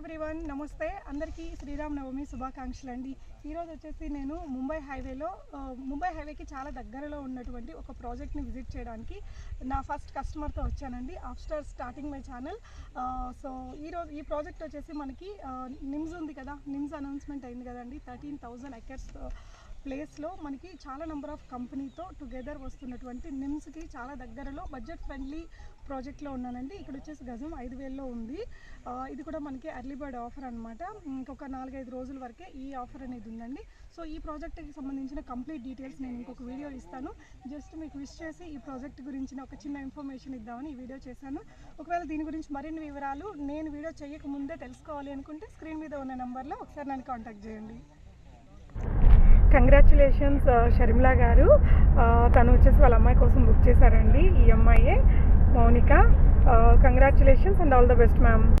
Everyone నమస్తే. అందరికీ శ్రీరామ్ నవమి శుభాకాంక్షలు అండి. ఈరోజు వచ్చేసి నేను ముంబై హైవేలో ముంబై హైవేకి చాలా దగ్గరలో ఉన్నటువంటి ఒక ప్రాజెక్ట్ని విజిట్ చేయడానికి నా ఫస్ట్ కస్టమర్తో వచ్చానండి. After starting my channel so ఈరోజు ఈ ప్రాజెక్ట్ వచ్చేసి మనకి నిమ్స్ ఉంది కదా నిమ్స్ అనౌన్స్మెంట్ అయింది కదండి. థర్టీన్ థౌజండ్ ఎకర్స్ ప్లేస్లో మనకి చాలా నెంబర్ ఆఫ్ కంపెనీతో టుగెదర్ వస్తున్నటువంటి నిమ్స్కి చాలా దగ్గరలో బడ్జెట్ ఫ్రెండ్లీ ప్రాజెక్ట్లో ఉన్నానండి. ఇక్కడ వచ్చేసి గజం ఐదు వేల్లో ఉంది. ఇది కూడా మనకి ఎర్లీ బర్డ్ ఆఫర్ అనమాట ఇంకొక నాలుగైదు రోజుల వరకే ఈ ఆఫర్ అనేది ఉందండి. సో ఈ ప్రాజెక్ట్కి సంబంధించిన కంప్లీట్ డీటెయిల్స్ నేను ఇంకొక వీడియో ఇస్తాను. జస్ట్ మీకు విష్ చేసి ఈ ప్రాజెక్ట్ గురించిన ఒక చిన్న ఇన్ఫర్మేషన్ ఇద్దామని ఈ వీడియో చేశాను. ఒకవేళ దీని గురించి మరిన్ని వివరాలు నేను వీడియో చేయక ముందే తెలుసుకోవాలి అనుకుంటే స్క్రీన్ మీద ఉన్న నెంబర్లో ఒకసారి నన్ను కాంటాక్ట్ చేయండి. కంగ్రాచులేషన్స్ షర్మిలా గారు. తను వచ్చేసి వాళ్ళ అమ్మాయి కోసం బుక్ చేశారండి ఈ అమ్మాయే Mounika congratulations and all the best ma'am.